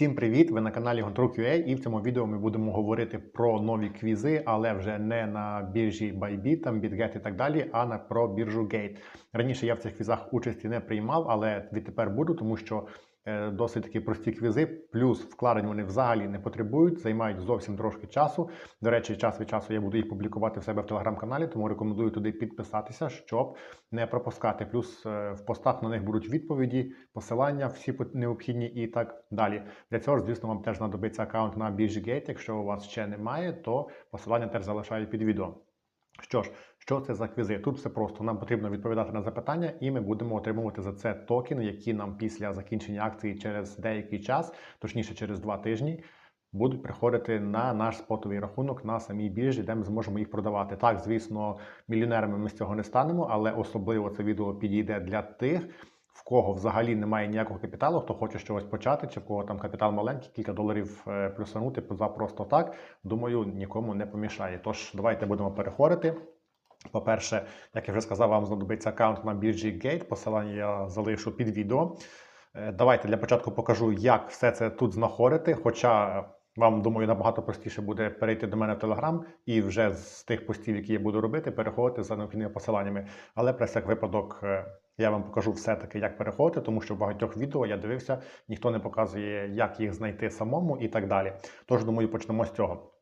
Всім привіт! Ви на каналі Control.ua і в цьому відео ми будемо говорити про нові квізи, але вже не на біржі Bybit, BitGet і так далі, а на про біржу Gate. Раніше я в цих квізах участі не приймав, але відтепер буду, тому що досить такі прості квізи, плюс вкладень вони взагалі не потребують, займають зовсім трошки часу. До речі, час від часу я буду їх публікувати в себе в телеграм-каналі, тому рекомендую туди підписатися, щоб не пропускати. Плюс е, в постах на них будуть відповіді, посилання, всі необхідні і так далі. Для цього, ж, звісно, вам теж знадобиться аккаунт на біржі Якщо у вас ще немає, то посилання теж залишаю під відео. Що ж, що це за квізи? Тут все просто. Нам потрібно відповідати на запитання, і ми будемо отримувати за це токени, які нам після закінчення акції через деякий час, точніше через два тижні, будуть приходити на наш спотовий рахунок на самій біржі, де ми зможемо їх продавати. Так, звісно, мільйонерами ми з цього не станемо, але особливо це відео підійде для тих. В кого взагалі немає ніякого капіталу, хто хоче щось почати, чи в кого там капітал маленький, кілька доларів е, плюсанути за просто так, думаю, нікому не помішає. Тож давайте будемо переходити. По-перше, як я вже сказав, вам знадобиться аккаунт на біржі Gate. Посилання я залишу під відео. Е, Давайте для початку покажу, як все це тут знаходити. Хоча вам, думаю, набагато простіше буде перейти до мене в Telegram і вже з тих постів, які я буду робити, переходити за необхідними посиланнями. Але про всяк випадок е, я вам покажу все-таки, як переходити, тому що в багатьох відео я дивився, ніхто не показує, як їх знайти самому і так далі. Тож, думаю, почнемо з цього.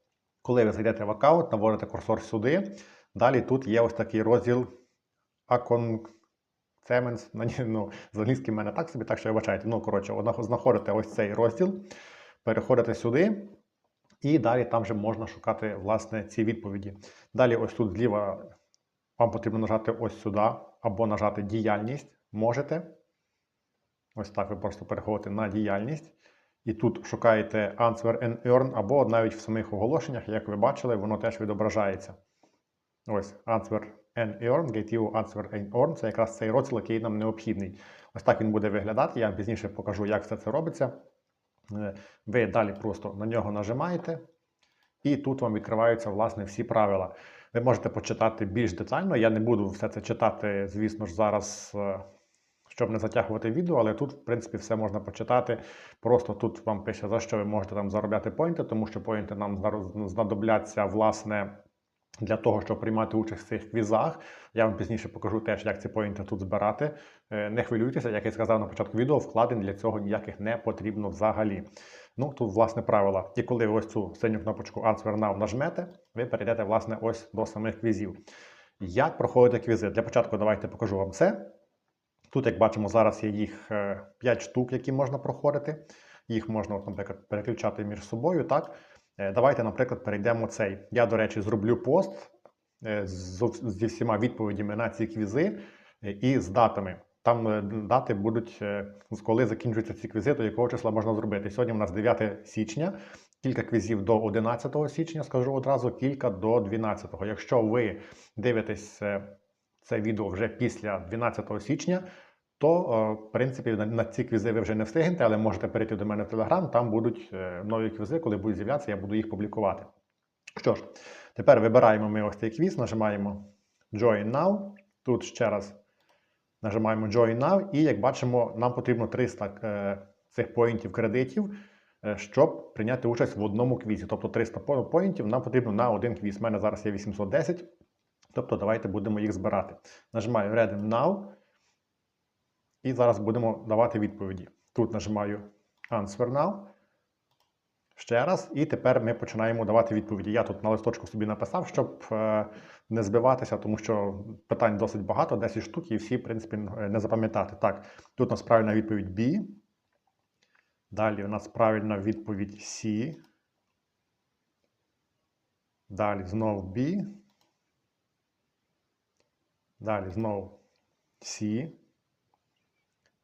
Коли ви зайдете в аккаунт, наводите курсор сюди. Далі тут є ось такий розділ Акон. Цеменс, ну, з англійським мене так собі, так що вибачайте. Ну, коротше, знаходите ось цей розділ, переходите сюди, і далі там вже можна шукати власне ці відповіді. Далі, ось тут зліва вам потрібно нажати ось сюди, або нажати діяльність. Можете. Ось так ви просто переходите на діяльність. І тут шукаєте Answer and Earn, або навіть в самих оголошеннях, як ви бачили, воно теж відображається. Ось Answer and Earn, Get you Answer and Earn. Це якраз цей розділ, який нам необхідний. Ось так він буде виглядати. Я вам пізніше покажу, як все це робиться. Е, Ви далі просто на нього нажимаєте, і тут вам відкриваються власне всі правила. Ви можете почитати більш детально. Я не буду все це читати, звісно ж, зараз, е, щоб не затягувати відео, але тут, в принципі, все можна почитати. Просто тут вам пише, за що ви можете там заробляти поінти, тому що поінти нам зараз знадобляться, власне. Для того, щоб приймати участь в цих квізах, я вам пізніше покажу теж, як ці поінти тут збирати. Е, Не хвилюйтеся, як я сказав на початку відео, вкладень для цього ніяких не потрібно взагалі. Ну, тут, власне, правила. І коли ви ось цю синю кнопочку Answer Now нажмете, ви перейдете, власне, ось до самих квізів. Як проходити квізи? Для початку давайте покажу вам це. Тут, як бачимо, зараз є їх 5 штук, які можна проходити. Їх можна, наприклад, переключати між собою. Так? Е, Давайте, наприклад, перейдемо цей. Я, до речі, зроблю пост е, зі всіма відповідями на ці квізи е, і з датами. Там дати будуть, коли закінчуються ці квізи, до якого числа можна зробити. Сьогодні у нас 9 січня, кілька квізів до 11 січня, скажу одразу, кілька до 12. Якщо ви дивитесь це відео вже після 12 січня, то, е, в принципі, на, ці квізи ви вже не встигнете, але можете перейти до мене в Telegram, там будуть е, нові квізи, коли будуть з'являтися, я буду їх публікувати. Що ж, тепер вибираємо ми ось цей квіз, нажимаємо Join Now. Тут ще раз нажимаємо Join Now, і як бачимо, нам потрібно 300 е, цих поінтів кредитів, щоб прийняти участь в одному квізі. Тобто 300 по- поінтів нам потрібно на один квіз. У мене зараз є 810. Тобто давайте будемо їх збирати. Нажимаю Redeem Now. І зараз будемо давати відповіді. Тут нажимаю Answer Now. Ще раз, і тепер ми починаємо давати відповіді. Я тут на листочку собі написав, щоб е, не збиватися, тому що питань досить багато, 10 штук, і всі, в принципі, е, не запам'ятати. Так, тут у нас правильна відповідь B. Далі у нас правильна відповідь C. Далі знову B. Далі знову C.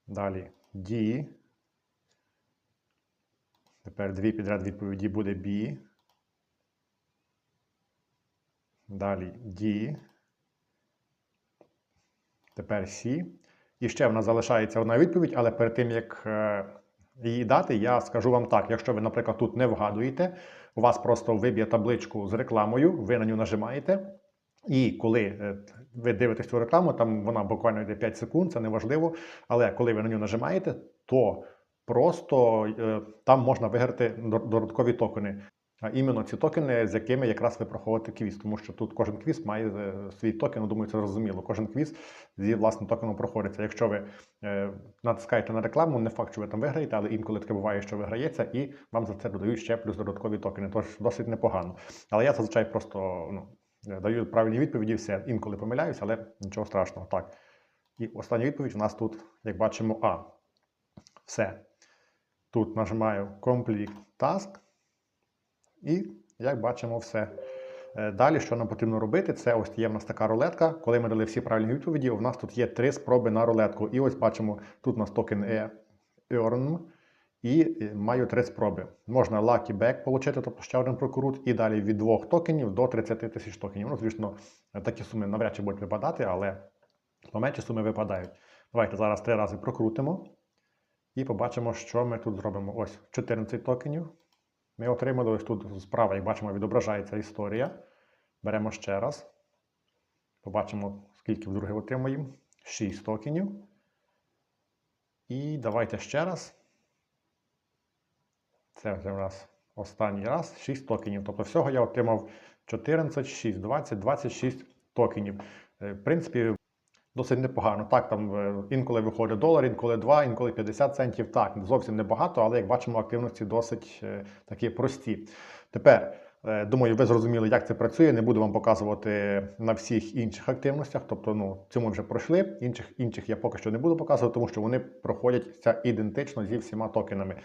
Далі D. Тепер дві підряд відповіді буде B. Далі D. Тепер C. І ще в нас залишається одна відповідь, але перед тим, як е, її дати, я скажу вам так: якщо ви, наприклад, тут не вгадуєте, у вас просто виб'є табличку з рекламою, ви на нього нажимаєте. І коли е, ви дивитесь цю рекламу, там вона буквально йде 5 секунд, це не важливо. Але коли ви на нього нажимаєте, то просто е, там можна виграти додаткові токени. А іменно ці токени, з якими якраз ви проходите квіз, тому що тут кожен квіз має е, свій токен, думаю, це зрозуміло. Кожен квіз зі власним токеном проходиться. Якщо ви натискаєте на рекламу, не факт, що ви там виграєте, але інколи таке буває, що виграється, і вам за це додають ще плюс додаткові токени. Тож досить непогано. Але я зазвичай просто ну, даю правильні відповіді, все інколи помиляюся, але нічого страшного. Так. І остання відповідь у нас тут, як бачимо, А. Все. Тут нажимаю Complete Task. І, як бачимо, все. Е, Далі, що нам потрібно робити, це ось є в нас така рулетка. Коли ми дали всі правильні відповіді, у нас тут є три спроби на рулетку. І ось бачимо, тут у нас токен E Earn. І е, маю три спроби. Можна Lucky Back отримати, тобто ще один прокрут, і далі від двох токенів до 30 тисяч токенів. Ну, звісно, такі суми навряд чи будуть випадати, але поменші суми випадають. Давайте зараз три рази прокрутимо. І побачимо, що ми тут зробимо. Ось 14 токенів. Ми отримали ось тут справа, як бачимо, відображається історія. Беремо ще раз. Побачимо, скільки вдруге отримаємо. 6 токенів. І давайте ще раз. Це вже у нас останній раз 6 токенів. Тобто всього я отримав 14, 6, 20, 26 токенів. Е, В принципі, досить непогано. Так, там е, інколи виходить долар, інколи 2, інколи 50 центів. Так, зовсім небагато, але як бачимо, активності досить е, такі прості. Тепер, думаю, ви зрозуміли, як це працює. Не буду вам показувати на всіх інших активностях. Тобто, ну, ми вже пройшли. Інших, інших я поки що не буду показувати, тому що вони проходять ідентично зі всіма токенами.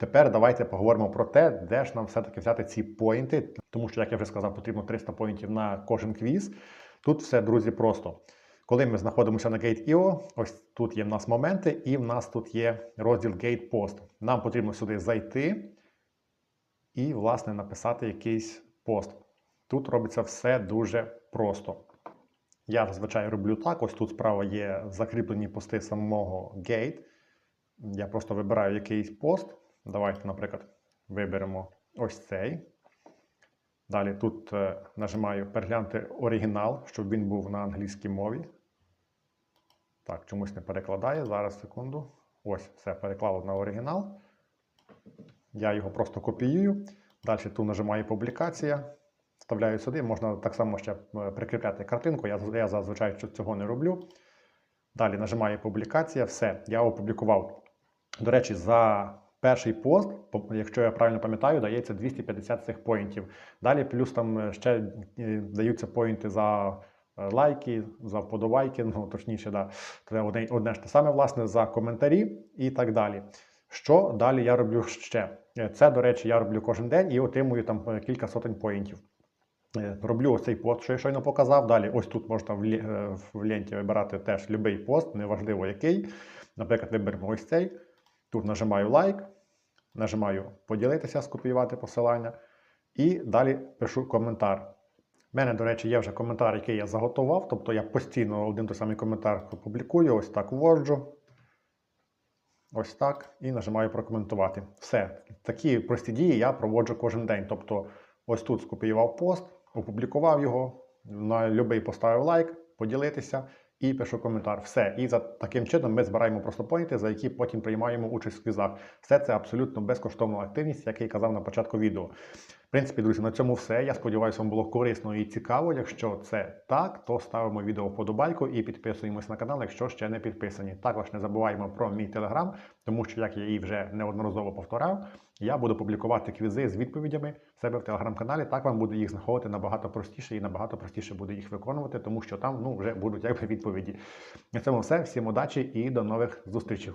Тепер давайте поговоримо про те, де ж нам все-таки взяти ці поінти, тому що, як я вже сказав, потрібно 300 поінтів на кожен квіз. Тут все, друзі, просто. Коли ми знаходимося на Gate.io, ось тут є в нас моменти, і в нас тут є розділ Gate Post. Нам потрібно сюди зайти і, власне, написати якийсь пост. Тут робиться все дуже просто. Я зазвичай роблю так: ось тут справа є закріплені пости самого Gate. Я просто вибираю якийсь пост. Давайте, наприклад, виберемо ось цей. Далі тут е, нажимаю переглянути оригінал, щоб він був на англійській мові. Так, чомусь не перекладає. Зараз секунду. Ось, все, переклав на оригінал. Я його просто копіюю. Далі тут нажимаю публікація. Вставляю сюди. Можна так само ще е, прикріпляти картинку. Я, я зазвичай цього не роблю. Далі нажимаю публікація. Все, я опублікував. До речі, за перший пост, якщо я правильно пам'ятаю, дається 250 цих поінтів. Далі плюс там е, ще е, даються поінти за лайки, за вподобайки, ну точніше, да, одне, одне ж те саме, власне, за коментарі і так далі. Що далі я роблю ще? Е, Це, до речі, я роблю кожен день і отримую там е, кілька сотень поінтів. Е, Роблю ось цей пост, що я щойно показав. Далі, ось тут можна в, лі- в ленті вибирати теж будь-який пост, неважливо який. Наприклад, виберемо ось цей. Тут нажимаю лайк, нажимаю поділитися, скопіювати посилання. І далі пишу коментар. У мене, до речі, є вже коментар, який я заготував. Тобто я постійно один той самий коментар публікую, ось так вводжу. Ось так. І нажимаю прокоментувати. Все. Такі прості дії я проводжу кожен день. Тобто, ось тут скопіював пост, опублікував його, на будь-який поставив лайк, поділитися і пишу коментар. Все. І за таким чином ми збираємо просто поінти, за які потім приймаємо участь в квізах. Все це абсолютно безкоштовна активність, як я казав на початку відео. В принципі, друзі, на цьому все. Я сподіваюся, вам було корисно і цікаво. Якщо це так, то ставимо відео вподобайку і підписуємось на канал, якщо ще не підписані. Також не забуваємо про мій телеграм, тому що, як я її вже неодноразово повторяв, я буду публікувати квізи з відповідями в себе в телеграм-каналі. Так вам буде їх знаходити набагато простіше і набагато простіше буде їх виконувати, тому що там ну, вже будуть якби відповіді. На цьому все. Всім удачі і до нових зустрічей.